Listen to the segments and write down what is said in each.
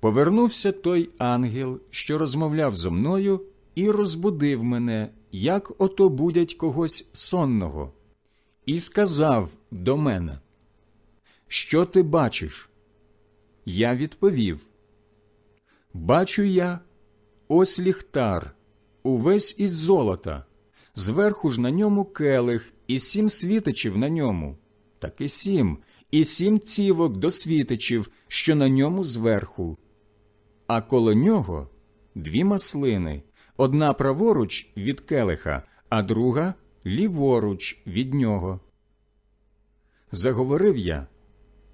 Повернувся той ангел, що розмовляв зо мною, і розбудив мене, як ото будять когось сонного, і сказав до мене, Що ти бачиш? Я відповів, Бачу я ось ліхтар, увесь із золота, зверху ж на ньому келих, і сім світичів на ньому, так і сім, і сім цівок до світичів, що на ньому зверху. А коло нього дві маслини, одна праворуч від келиха, а друга ліворуч від нього. Заговорив я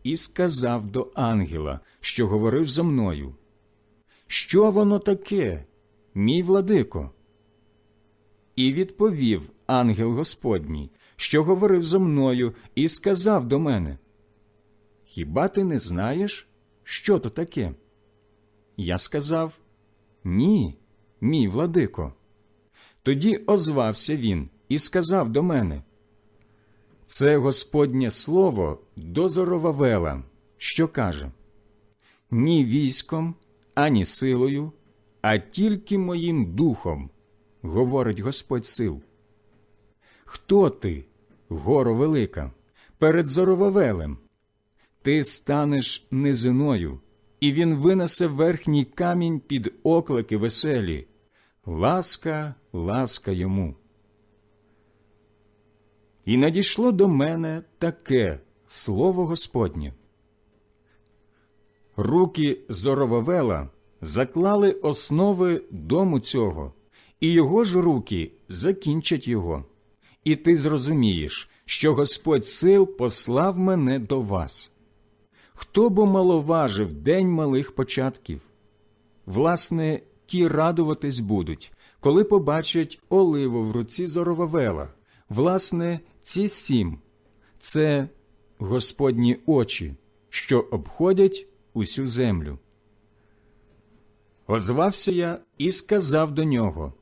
і сказав до ангела, що говорив зо мною. Що воно таке, мій владико? І відповів ангел Господній, що говорив зо мною, і сказав до мене: Хіба ти не знаєш, що то таке? Я сказав Ні, мій владико. Тоді озвався він і сказав до мене Це Господнє слово до Зоровавела, що каже Ні військом, ані силою, а тільки моїм духом, говорить Господь сил. Хто ти, горо велика, перед Зоровавелем? Ти станеш низиною, і він винесе верхній камінь під оклики веселі. Ласка, ласка йому. І надійшло до мене таке слово Господнє. Руки Зоровавела заклали основи дому цього, і його ж руки закінчать його. І ти зрозумієш, що Господь сил послав мене до вас. Хто бо маловажив день малих початків? Власне, ті радуватись будуть, коли побачать оливу в руці Зоровавела. Власне, ці сім це Господні очі, що обходять усю землю. Озвався я і сказав до нього,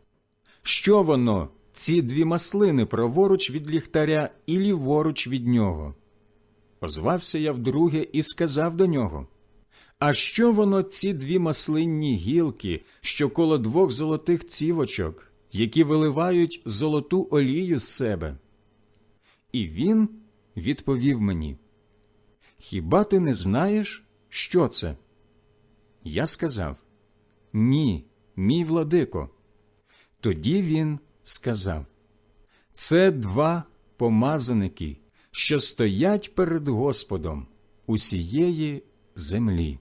що воно, ці дві маслини праворуч від ліхтаря і ліворуч від нього. Озвався я вдруге і сказав до нього, А що воно ці дві маслинні гілки, що коло двох золотих цівочок, які виливають золоту олію з себе? І він відповів мені, Хіба ти не знаєш, що це? Я сказав Ні, мій владико. Тоді він сказав Це два помазаники, що стоять перед Господом усієї землі.